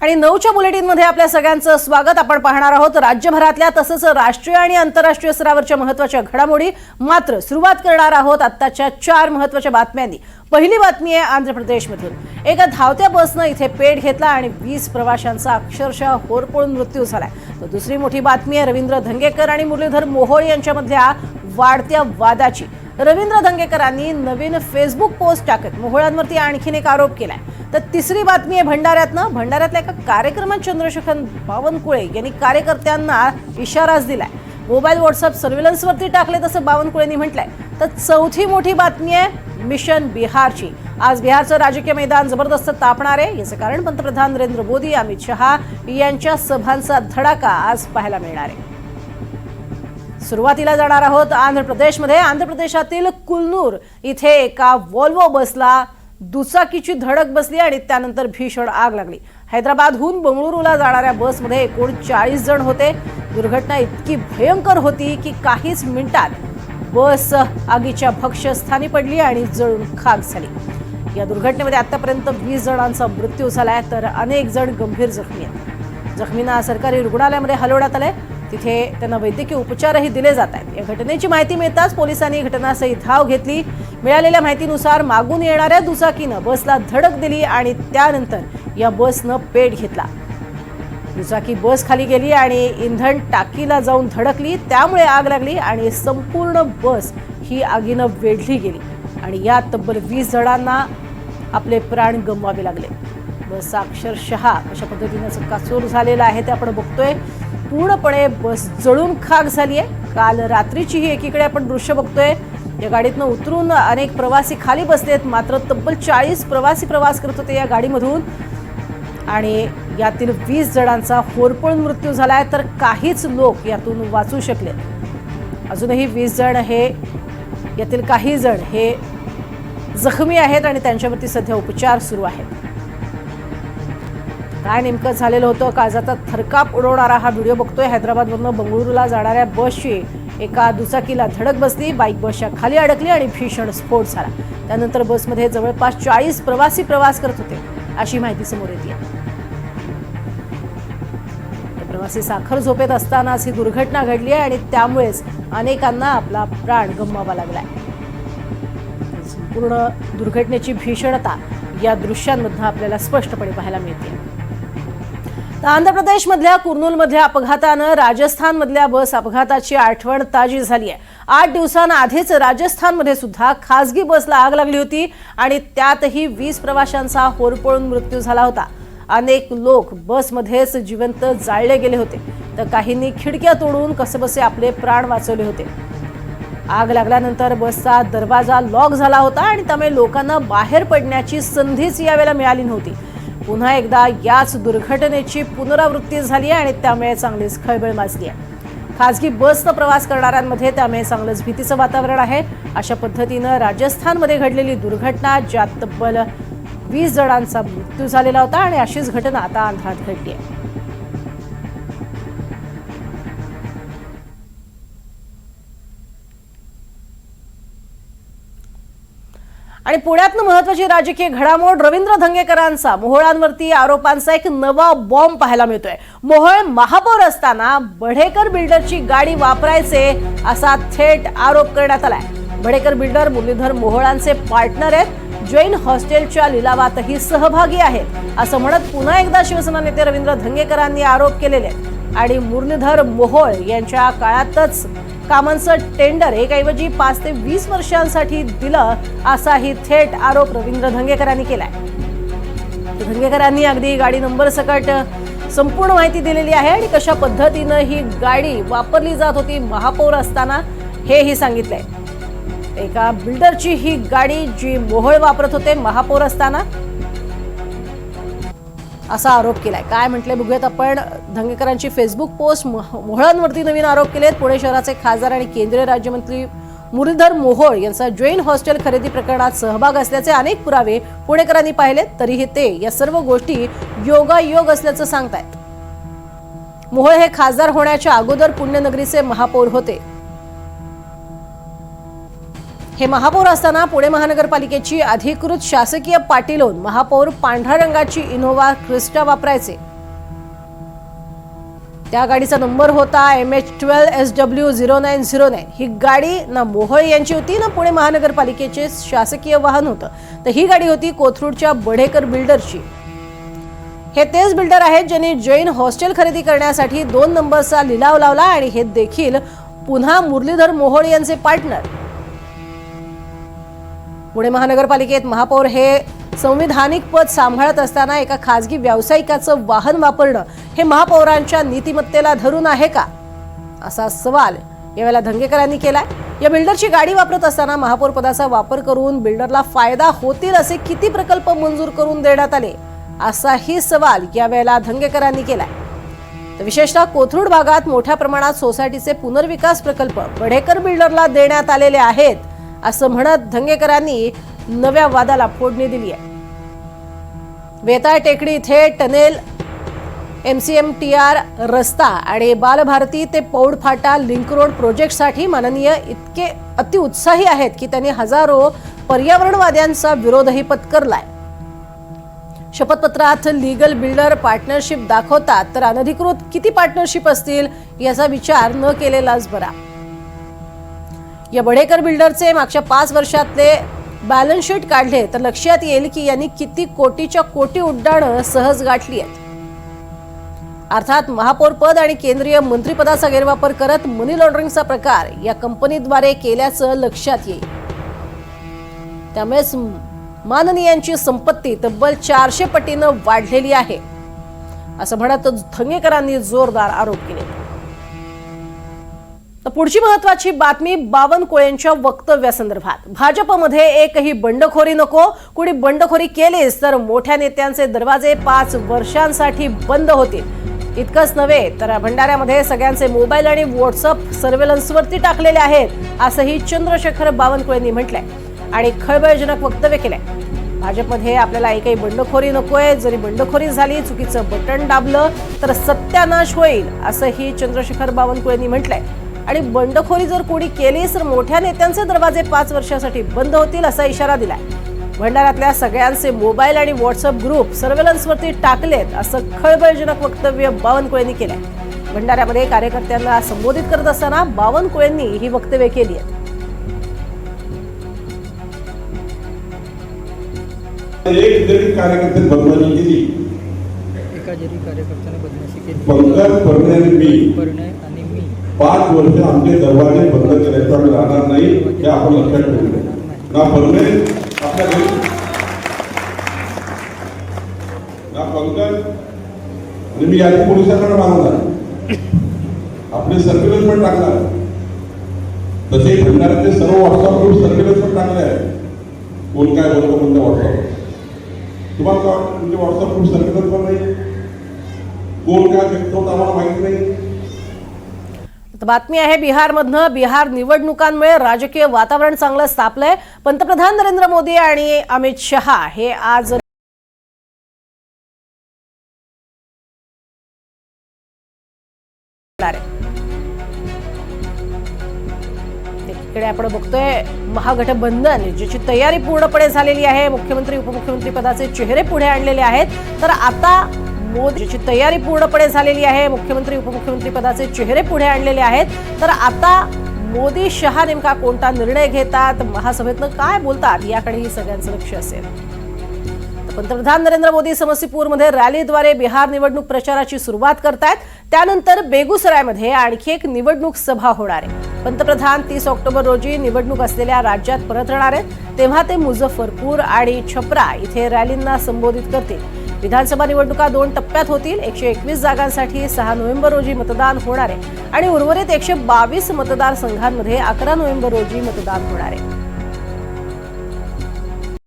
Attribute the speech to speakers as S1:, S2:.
S1: आणि नऊच्या बुलेटिनमध्ये आपल्या सगळ्यांचं स्वागत आपण पाहणार आहोत. राज्यभरातल्या तसंच राष्ट्रीय आणि आंतरराष्ट्रीय स्तरावरच्या महत्त्वाच्या घडामोडी मात्र सुरुवात करणार आहोत. आत्ताच्या चार महत्त्वाच्या बातम्यांनी पहिली बातमी आहे आंध्र प्रदेशमधून एका धावत्या बसनं इथे पेट घेतला आणि वीस प्रवाशांचा अक्षरशः होरपळून मृत्यू झालाय. तर दुसरी मोठी बातमी आहे रवींद्र धंगेकर आणि मुरलीधर मोहोळ यांच्यामधल्या वाढत्या वादाची. रवींद्र धंगेकरांनी नवीन फेसबुक पोस्ट टाकत मोहोळांवरती आणखीन एक आरोप केलाय. तर तिसरी बातमी आहे भंडाऱ्यातनं. भंडाऱ्यातल्या एका कार्यक्रमात चंद्रशेखर बावनकुळे यांनी कार्यकर्त्यांना इशाराच दिलाय. मोबाईल व्हॉट्सअप सर्व्हिलन्सवरती टाकले तसं बावनकुळेंनी म्हटलंय. तर चौथी मोठी बातमी आहे मिशन बिहारची. आज बिहारचं राजकीय मैदान जबरदस्त तापणार आहे. याचं कारण पंतप्रधान नरेंद्र मोदी अमित शहा यांच्या सभांचा धडाका आज पाहायला मिळणार आहे. सुरुवातीला जाणार आहोत आंध्र प्रदेशमध्ये आंध्र प्रदेशातील कुलनूर इथे एका वॉल्वो बसला दुचाकीची धडक बसली आणि त्यानंतर भीषण आग लागली. हैदराबादहून बंगळुरूला जाणाऱ्या बसमध्ये एकूण चाळीस जण होते. दुर्घटना इतकी भयंकर होती की काहीच मिनिटात बस आगीच्या भक्ष्यस्थानी पडली आणि जळून खाक झाली. या दुर्घटनेमध्ये आतापर्यंत वीस जणांचा मृत्यू झालाय तर अनेक जण गंभीर जखमी आहेत. जखमींना सरकारी रुग्णालयामध्ये हलवण्यात आलंय. तिथे त्यांना वैद्यकीय उपचारही दिले जात आहेत. या घटनेची माहिती मिळताच पोलिसांनी घटनास्थळी धाव घेतली. मिळालेल्या माहितीनुसार मागून येणाऱ्या दुचाकीनं बसला धडक दिली आणि त्यानंतर या बसनं पेट घेतला. दुचाकी बस खाली गेली आणि इंधन टाकीला जाऊन धडकली. त्यामुळे आग लागली आणि संपूर्ण बस ही आगीनं वेढली गेली आणि यात तब्बल वीस जणांना आपले प्राण गमवावे लागले. बस अक्षरशः अशा पद्धतीनं चक्काचूर झालेला आहे ते आपण बघतोय. पूर्णपणे बस जळून खाक झाली आहे. काल रात्रीची ही एकीकडे आपण दृश्य बघतोय. या गाडीतनं उतरून अनेक प्रवासी खाली बसलेत मात्र तब्बल चाळीस प्रवासी प्रवास करत होते या गाडीमधून. आणि यातील वीस जणांचा होरपळून मृत्यू झालाय. तर काहीच लोक यातून वाचू शकले. अजूनही वीस जण हे यातील काही जण हे जखमी आहेत आणि त्यांच्यावरती सध्या उपचार सुरू आहेत. काय नेमकं झालेलं होतं? काळजाचा थरकाप उडवणारा हा व्हिडिओ बघतोय. हैदराबादमधनं बंगळुरूला जाणाऱ्या बसची एका दुचाकीला धडक बसली. बाईक बसच्या खाली अडकली आणि भीषण स्फोट झाला. त्यानंतर बसमध्ये जवळपास चाळीस प्रवासी प्रवास करत होते अशी माहिती समोर येते. प्रवासी साखर झोपेत असतानाच ही दुर्घटना घडली आहे आणि त्यामुळेच अनेकांना आपला प्राण गमवावा लागलाय. संपूर्ण दुर्घटनेची भीषणता या दृश्यांमधनं आपल्याला स्पष्टपणे पाहायला मिळते. तर आंध्र प्रदेशमधल्या कुर्नूलमधल्या अपघातानं राजस्थानमधल्या बस अपघाताची आठवण ताजी झाली आहे. आठ दिवसांआधीच राजस्थानमध्ये सुद्धा खासगी बसला आग लागली होती आणि त्यातही वीस प्रवाशांचा होरपळून मृत्यू झाला होता. अनेक लोक बसमध्येच जिवंत जाळले गेले होते. तर काहींनी खिडक्या तोडून कसेबसे आपले प्राण वाचवले होते. आग लागल्यानंतर बसचा दरवाजा लॉक झाला होता आणि त्यामुळे लोकांना बाहेर पडण्याची संधीच यावेळेला मिळाली नव्हती. पुन्हा एकदा याच दुर्घटनेची पुनरावृत्ती झाली आहे आणि त्यामुळे चांगलीच खळबळ माजली आहे. खासगी बसनं प्रवास करणाऱ्यांमध्ये त्यामुळे चांगलंच भीतीचं वातावरण आहे. अशा पद्धतीनं राजस्थानमध्ये घडलेली दुर्घटना ज्यात तब्बल वीस जणांचा मृत्यू झालेला होता आणि अशीच घटना आता आंध्रात घडली आहे. आणि पुण्यातनं महत्वाची राजकीय घडामोड रवींद्र धंगेकरांचा. मोहोळांवरती आरोपांचा एक नवा बॉम्ब पाहायला मिळतोय. मोहोळ महापौर असताना बढेकर बिल्डरची गाडी वापरायचे असा थेट आरोप करण्यात आलाय. बढेकर बिल्डर मुरलीधर मोहोळांचे पार्टनर आहेत. जैन हॉस्टेलच्या लिलावातही सहभागी आहेत. असं म्हणत पुन्हा एकदा शिवसेना नेते रवींद्र धंगेकरांनी आरोप केलेले आहेत. आणि मुरलीधर मोहोळ यांच्या काळातच कामांचं टेंडर एकऐवजी पाच ते वीस वर्षांसाठी दिलं असाही थेट आरोप रवींद्र धंगेकरांनी केलाय. धंगेकरांनी अगदी गाडी नंबर सकट संपूर्ण माहिती दिलेली आहे आणि कशा पद्धतीनं ही गाडी वापरली जात होती महापौर असताना हेही सांगितलंय. एका बिल्डरची ही गाडी जी मोहळ वापरत होते महापौर असताना असा आरोप केलाय. काय म्हटलंय बघूयात आपण. धंगेकरांची फेसबुक पोस्ट मोहळांवरती नवीन आरोप केलेत. पुणे शहराचे खासदार आणि केंद्रीय राज्यमंत्री मुरलीधर मोहोळ यांचा जैन हॉस्टेल खरेदी प्रकरणात सहभाग असल्याचे अनेक पुरावे पुणेकरांनी पाहिलेत. तरीही ते या सर्व गोष्टी योगायोग असल्याचं सांगतायत. मोहोळ हे खासदार होण्याच्या अगोदर पुण्यनगरीचे महापौर होते. हे महापौर असताना पुणे महानगरपालिकेची अधिकृत शासकीय पाटीलोन महापौर पांढऱ्या रंगाची इनोव्हा क्रिस्टा वापरायचे. त्या गाडीचा नंबर होता M H twelve S W zero nine zero nine. ही गाडी ना मोहोळ यांची होती ना पुणे महानगरपालिकेचे शासकीय वाहन होतं. तर ही गाडी होती कोथरूडच्या बढेकर बिल्डरची. हे तेच बिल्डर आहेत ज्यांनी जैन हॉस्टेल खरेदी करण्यासाठी दोन नंबरचा लिलाव लावला आणि हे देखील पुन्हा मुरलीधर मोहोळ यांचे पार्टनर. पुणे महानगरपालिकेत महापौर हे संविधानिक पद सांभाळत असताना एका खासगी व्यावसायिकाचं वाहन वापरणं हे महापौरांच्या नीतिमत्तेला धरून आहे का? असा सवाल यावेळेला धंगेकरांनी केलाय. या बिल्डरची गाडी वापरत असताना महापौर पदाचा वापर करून बिल्डरला फायदा होतील असे किती प्रकल्प मंजूर करून देण्यात आले? असाही सवाल यावेळेला धंगेकरांनी केलाय. तर विशेषतः कोथरूड भागात मोठ्या प्रमाणात सोसायटीचे पुनर्विकास प्रकल्प बढेकर बिल्डरला देण्यात आलेले आहेत. असं म्हणत धंगेकरांनी नव्या वादाला फोडणी दिली आहे. वेताळ टेकडी इथे tunnel M C M T R रस्ता आणि बालभारती ते पौड फाटा लिंक रोड प्रोजेक्टसाठी माननीय इतके अतिउत्साही आहेत की त्यांनी हजारो पर्यावरणवाद्यांचा विरोधही पत्करलाय. शपथपत्रात लीगल बिल्डर पार्टनरशिप दाखवतात तर अनधिकृत किती पार्टनरशिप असतील याचा विचार न केलेलाच बरा. या बढेकर बिल्डरचे मागच्या पाच वर्षातले बॅलन्स शीट काढले तर लक्षात येईल की यांनी किती कोटीच्या कोटी उड्डाणं सहज गाठली आहेत. अर्थात महापौर पद आणि केंद्रीय मंत्रिपदाचा गैरवापर करत मनी लॉन्ड्रिंगचा प्रकार या कंपनीद्वारे केल्याचं लक्षात येईल. त्यामुळेच माननीयांची संपत्ती तब्बल चारशे पटीनं वाढलेली आहे. असं म्हणत धंगेकरांनी जोरदार आरोप केले. तर पुढची महत्वाची बातमी बावनकुळेंच्या वक्तव्यासंदर्भात. भाजपमध्ये एकही बंडखोरी नको. कुणी बंडखोरी केलीस तर मोठ्या नेत्यांचे दरवाजे पाच वर्षांसाठी बंद होतील. इतकंच नव्हे तर भंडाऱ्यामध्ये सगळ्यांचे मोबाईल आणि व्हॉट्सअप सर्वेलन्सवरती टाकलेले आहेत असंही चंद्रशेखर बावनकुळेंनी म्हटलंय. आणि खळबळजनक वक्तव्य केलंय. भाजपमध्ये आपल्याला एकही बंडखोरी नकोय. जरी बंडखोरी झाली चुकीचं बटन दाबलं तर सत्यानाश होईल असंही चंद्रशेखर बावनकुळेंनी म्हटलंय. आणि बंडखोरी जर कोणी केलीच तर मोठ्या नेत्यांचे दरवाजे पाच वर्षासाठी बंद होतील असा इशारा दिलाय. भंडाऱ्यातल्या सगळ्यांचे मोबाईल आणि व्हॉट्सअप ग्रुप सर्वेलन्सवरती टाकलेत असं खळबळजनक वक्तव्य बावनकुळेंनी केलंय. भंडाऱ्यामध्ये कार्यकर्त्यांना संबोधित करत असताना बावनकुळेंनी ही वक्तव्य केली आहेत
S2: एक जरी कार्यकर्ते बदनामी केली
S3: एका जरी कार्यकर्त्याने बदमाशी केली.
S2: पंकज परणे मी. पाच वर्ष आमचे दरवाजे बंद केल्याशिवाय आम्ही राहणार नाही हे आपण लक्षात ठेवू ना परणे आपल्या घरी. ना पंकज. आणि मी यादी पोलिसांकडे मागवणार आपले सर्व्हिलन्स पण टाकणार तसे भंडाऱ्याचे सर्व व्हॉट्सअप ग्रुप सर्व्हिलन्स पण टाकले आहे कोण काय बोलतो कोणत्या व्हॉट्सअप तुम्हाला तुमचे व्हॉट्सअप ग्रुप सर्व्हिलन्स पण नाही? कोण काय फेकतो आम्हाला माहिती नाही.
S1: बातमी आहे बिहारमधनं. बिहार निवडणुकांमुळे राजकीय वातावरण चांगलं स्थापलंय. पंतप्रधान नरेंद्र मोदी आणि अमित शहा हे आज आपण बघतोय महागठबंधन ज्याची तयारी पूर्णपणे झालेली आहे. मुख्यमंत्री उपमुख्यमंत्री पदाचे चेहरे पुढे आणलेले आहेत. तर आता मोदीची तयारी पूर्णपणे झालेली आहे. मुख्यमंत्री उपमुख्यमंत्री पदाचे चेहरे पुढे आणलेले आहेत. तर आता मोदी शहा नेमका कोणता निर्णय घेतात? महासभेतनं काय बोलतात? याकडेही सगळ्यांचं लक्ष असेल. पंतप्रधान नरेंद्र मोदी समस्तीपूरमध्ये रॅलीद्वारे बिहार निवडणूक प्रचाराची सुरुवात करतायत. त्यानंतर बेगुसरायमध्ये आणखी एक निवडणूक सभा होणार आहे. पंतप्रधान तीस ऑक्टोबर रोजी निवडणूक असलेल्या राज्यात परत राहणार आहेत. तेव्हा ते मुझफ्फरपूर आणि छपरा इथे रॅलींना संबोधित करतील. विधानसभा निवडणुका दोन टप्प्यात होतील. एकशे एकवीस जागांसाठी सहा नोव्हेंबर रोजी मतदान होणार आहे. आणि उर्वरित एकशे बावीस मतदारसंघांमध्ये अकरा नोव्हेंबर रोजी मतदान होणार आहे.